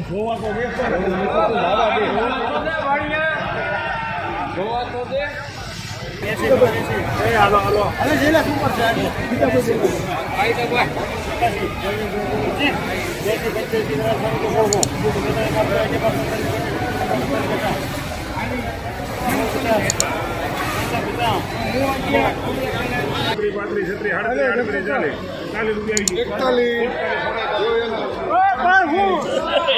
જોવા તો દે નકર તો જવા દે. હાલો હાલો. પાંત્રીસ, પાંત્રીસ, છત્રીસ, આડત્રીસ, આડત્રીસ,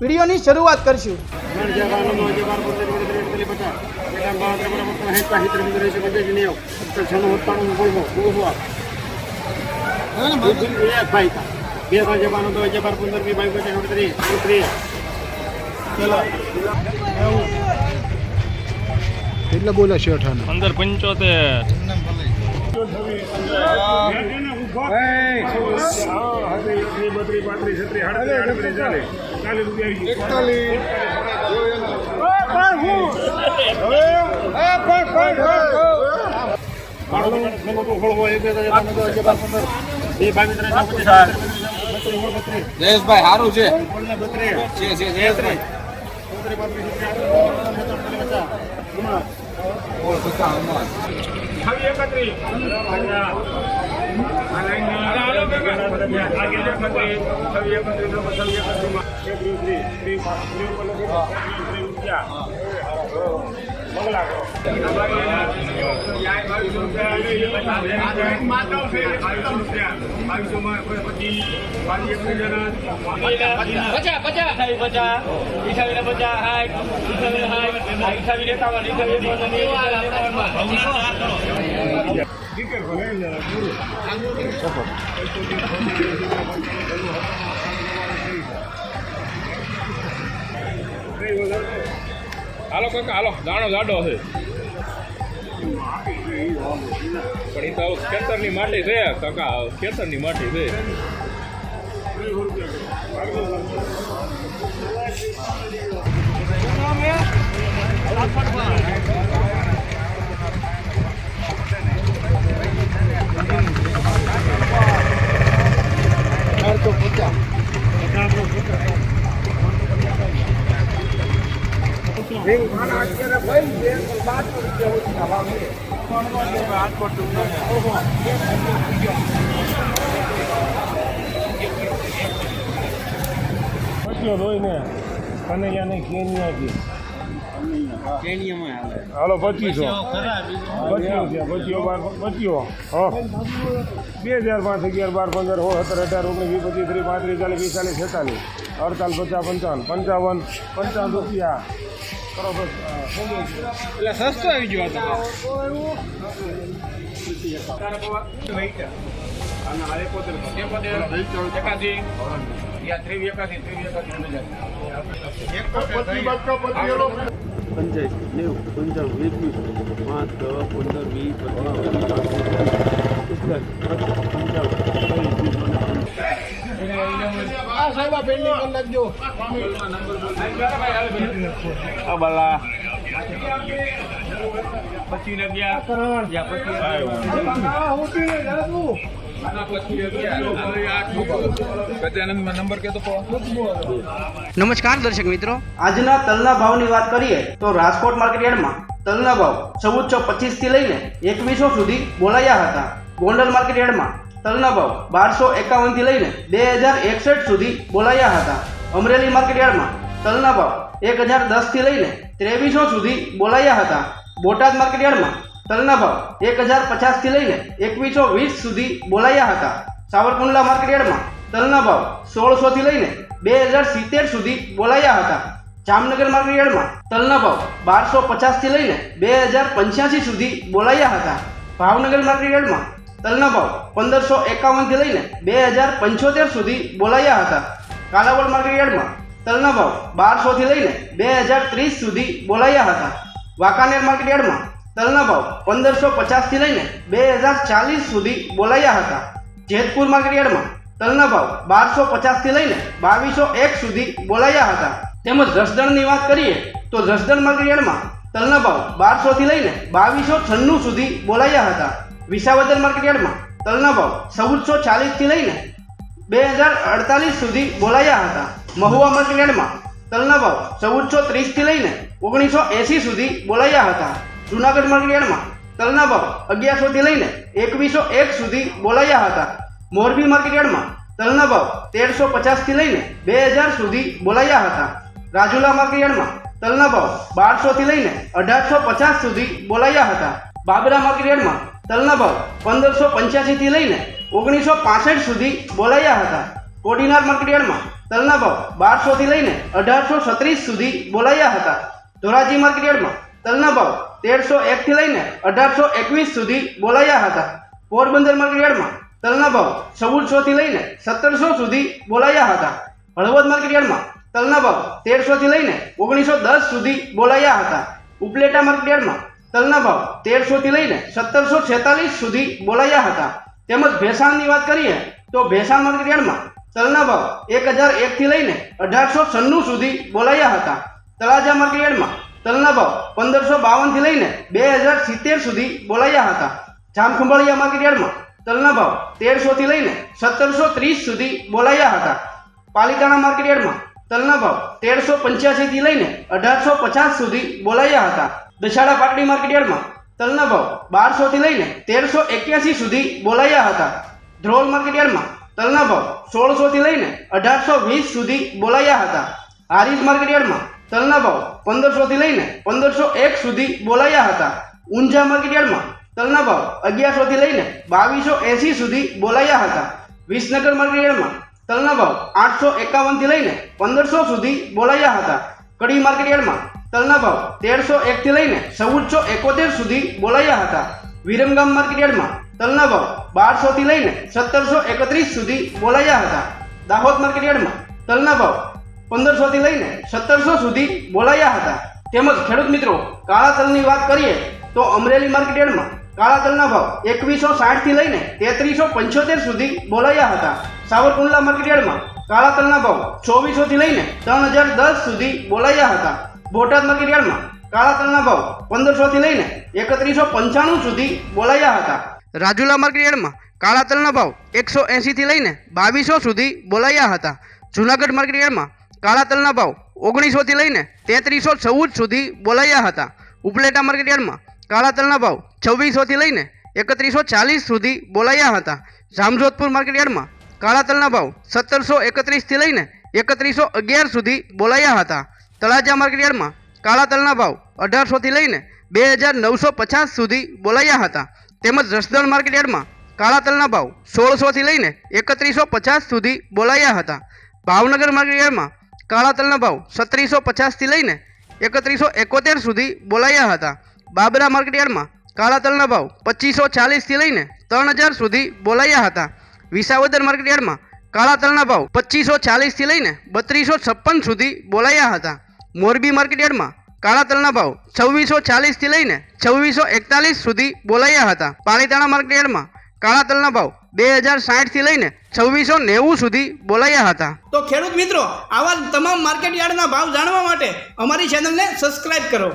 વિડીયોની શરૂઆત કરશું. બે હજાર જવાનો તો હજાર પંદર બી બાવીસ પચીસ અડત્રીસ ત્રીસ કેટલા બોલે છે અઠાના પંદર પંચોતેર બત્રીસ પાંત્રીસ છત્રીસ આડત્રીસ આડત્રીસ ચાલીસ ચાલીસ રૂપિયા જયેશભાઈ. સારું છે એકત્રીસ, રૂપિયા. પચાસ પચાસ અઠાવી પચાસ ને પૂરું. હાલો કાકા, હાલો. દાણો જાડો છે. પણ એ તો ખેતરની માટી છે, કાકા ખેતરની માટી છે. પચ્યો ધોઈને કનૈયા નહીં કેનિયા છે હાલો પચીસો. પચ્યો છે બાર હા. બે હજાર પાંચ અગિયાર બાર પંદર હો સત્તર અઢાર ઓગણીસ વીસ પચીસ ત્રીસ પાંત્રીસ ચાલીસ પિસ્તાલીસ છેતાલીસ અડતાલીસ પચાસ પંચાવન પંચાવન પંચાવન રૂપિયા. બરોબર એટલે સસ્તો આવી ગયો પંચાયત નેવું પંચાણું એકવીસ પાંચ દસ પંદર વીસ પચીસ યા નમસ્કાર દર્શક મિત્રો. આજના તલના ભાવની વાત કરીએ તો રાજકોટ માર્કેટ યાર્ડમાં તલના ભાવ ચૌદસો પચીસથી લઈને એકવીસો સુધી બોલાયા હતા. ગોંડલ માર્કેટ યાર્ડમાં તલના ભાવ બારસો એકાવનથી લઈને બે હજાર એકસઠ સુધી બોલાયા હતા. અમરેલી માર્કેટયાર્ડમાં તલના ભાવ એક હજાર દસથી લઈને ત્રેવીસો સુધી બોલાયા હતા. બોટાદ માર્કેટયાર્ડમાં તલના ભાવ એક હજાર પચાસથી લઈને એકવીસો વીસ સુધી બોલાયા હતા. સાવરકુંડલા માર્કેટયાર્ડમાં તલના ભાવ સોળસો થી લઈને બે હજાર સિત્તેર સુધી બોલાયા હતા. જામનગર માર્કેટયાર્ડમાં તલનાભાવ તલના ભાવ બારસો પચાસથી લઈને બે હજાર પંચ્યાસી સુધી બોલાયા હતા. ભાવનગર માર્કેટ યાર્ડમાં તલના ભાવ પંદરસો એકાવનથી લઈને બે હજાર પંચોતેર સુધી બોલાયા હતા. કાલાવડ માર્કેટયાર્ડમાં તલના ભાવ બારસોથી લઈને બે હજાર ત્રીસ સુધી બોલાયા હતા. વાંકાનેર માર્કેટયાર્ડમાં તલના ભાવ પંદરસો પચાસથી લઈને બે હજાર ચાલીસ સુધી બોલાયા હતા. જેતપુર માર્કેટયાર્ડમાં તલના ભાવ બારસો પચાસથી લઈને બાવીસો એક સુધી બોલાયા હતા. તેમજ જસદણની વાત કરીએ તો જસદણ માર્કેટયાર્ડમાં તલના ભાવ બારસોથી લઈને બાવીસો છન્નું સુધી બોલાયા હતા. વિસાવદર માર્કેટયાર્ડમાં તલના ભાવ ચૌદસો ચાલીસથી લઈને બે હજાર અડતાલીસ સુધી બોલાયા હતા. મહુવા માર્કેટયાર્ડમાં તલના ભાવ ચૌદસો ત્રીસથી લઈને ઓગણીસો એંસી સુધી બોલાયા હતા. જુનાગઢ માર્કેટયાર્ડમાં તલના ભાવ અગિયારસોથી લઈને એકવીસો એક સુધી બોલાયા હતા. મોરબી માર્કેટયાર્ડમાં તલના ભાવ તેરસો પચાસથી લઈને બે હજાર સુધી બોલાયા હતા. રાજુલા માર્કેટયાર્ડમાં તલના ભાવ બારસોથી લઈને અઢારસો પચાસ સુધી બોલાયા હતા. બાબરા માર્કેટયાર્ડમાં તલના ભાવ પંદરસો પંચ્યાસીથી લઈને ઓગણીસો પાસઠ સુધી બોલાયા હતા. કોડીનાર માર્કેટયાર્ડમાં તલના ભાવ બારસોથી લઈને અઢારસો છત્રીસ સુધી બોલાયા હતા. ધોરાજી માર્કેટયાર્ડમાં તલના ભાવ તેરસો એકથી લઈને અઢારસો એકવીસ સુધી બોલાયા હતા. પોરબંદર માર્કેટયાર્ડમાં તલના ભાવ ચૌદસોથી લઈને સત્તરસો સુધી બોલાયા હતા. હળવદ માર્કેટયાર્ડમાં તલના ભાવ તેરસોથી લઈને ઓગણીસો દસ સુધી બોલાયા હતા. ઉપલેટા માર્કેટયાર્ડમાં તલના ભાવ તેરસોથી લઈને સત્તરસો છેતાલીસ સુધી બોલાયા હતા. તેમજ ભેસાણની વાત કરીએ તો ભેસાણ માર્કેટયાર્ડમાં તલના ભાવ એક હજાર એકથી લઈને અઢારસો છન્નું સુધી બોલાયા હતા. તળાજા માર્કેટયાર્ડમાં તલના ભાવ પંદરસો બાવનથી લઈને બે હજાર સિત્તેર સુધી બોલાયા હતા. જામખંભાળિયા માર્કેટયાર્ડમાં તલના ભાવ તેરસોથી લઈને સત્તરસો ત્રીસ સુધી બોલાયા હતા. પાલિતાણા માર્કેટયાર્ડમાં તલના ભાવ તેરસો પંચ્યાસીથી લઈને અઢારસો પચાસ સુધી બોલાયા હતા. દશાડા પાટડી માર્કેટયાર્ડમાં તલના ભાવ બારસોથી લઈને તેરસો એક્યાસી સુધી બોલાયા હતા. ધ્રોલ માર્કેટયાર્ડમાં તલના ભાવ સોળસોથી લઈને અઢારસો વીસ સુધી બોલાયા હતા. હારીજ માર્કેટયાર્ડમાં તલના ભાવ પંદરસોથી લઈને પંદરસો એક સુધી બોલાયા હતા. ઊંઝા માર્કેટયાર્ડમાં તલના ભાવ અગિયારસોથી લઈને બાવીસો એંસી સુધી બોલાયા હતા. વિસનગર માર્કેટયાર્ડમાં તલના ભાવ આઠસો એકાવનથી લઈને પંદરસો સુધી બોલાયા હતા. કડી માર્કેટયાર્ડમાં તલના ભાવ તેરસો એકથી લઈને ચૌદસો એકોતેર સુધી બોલાયા હતા. વિરમગામ માર્કેટયાર્ડમાં તલના ભાવ બારસોથી લઈને સત્તરસો એકત્રીસ સુધી બોલાયા હતા. દાહોદ માર્કેટયાર્ડમાં તલના ભાવ પંદરસોથી લઈને સત્તરસો સુધી બોલાયા હતા. તેમજ ખેડૂત મિત્રો, કાળા તલની વાત કરીએ તો અમરેલી માર્કેટયાર્ડમાં કાળા તલના ભાવ એકવીસો સાઠથી લઈને તેત્રીસો પંચોતેર સુધી બોલાયા હતા. સાવરકુંડલા માર્કેટયાર્ડમાં કાળા તલના ભાવ ચોવીસોથી લઈને ત્રણ હજાર દસ સુધી બોલાયા હતા. બોટાદ માર્કેટયાર્ડમાં કાળા તલના ભાવ પંદરસોથી લઈને એકત્રીસો પંચાણું સુધી બોલાયા હતા. રાજુલા માર્કેટયાર્ડમાં કાળા તલના ભાવ એકસો એંશીથી લઈને બાવીસો સુધી બોલાયા હતા. જુનાગઢ માર્કેટયાર્ડમાં કાળા તલના ભાવ ઓગણીસોથી લઈને તેત્રીસો ચૌદ સુધી બોલાયા હતા. ઉપલેટા માર્કેટયાર્ડમાં કાળા તલના ભાવ છવ્વીસોથી લઈને એકત્રીસો ચાલીસ સુધી બોલાયા હતા. જામજોધપુર માર્કેટયાર્ડમાં કાળા તલના ભાવ સત્તરસો એકત્રીસથી લઈને એકત્રીસો અગિયાર સુધી બોલાયા હતા. તળાજા માર્કેટયાર્ડમાં કાળા તલના ભાવ અઢારસોથી લઈને બે હજાર નવસો પચાસ સુધી બોલાયા હતા. તેમજ જસદણ માર્કેટયાર્ડમાં કાળા તલના ભાવ સોળસોથી લઈને એકત્રીસો પચાસ સુધી બોલાયા હતા. ભાવનગર માર્કેટયાર્ડમાં કાળા તલના ભાવ સત્રીસો પચાસથી લઈને એકત્રીસો એકોતેર સુધી બોલાયા હતા. બાબરા માર્કેટયાર્ડમાં કાળા તલના ભાવ પચીસો ચાલીસથી લઈને ત્રણ હજાર સુધી બોલાયા હતા. વિસાવદર માર્કેટયાર્ડમાં કાળા તલના ભાવ પચીસો ચાલીસથી લઈને બત્રીસો છપ્પન સુધી બોલાયા હતા. મોરબી માર્કેટયાર્ડમાં કાળા તલના ભાવ છવ્વીસો ચાલીસથી લઈને છવ્વીસો એકતાલીસ સુધી બોલાયા હતા. પાલીતાણા માર્કેટયાર્ડમાં કાળા તલના ભાવ બે હજાર સાઠથી લઈને છવ્વીસો નેવું સુધી બોલાયા હતા. તો ખેડૂત મિત્રો, આવા તમામ માર્કેટ યાર્ડના ભાવ જાણવા માટે અમારી ચેનલને સબસ્ક્રાઇબ કરો.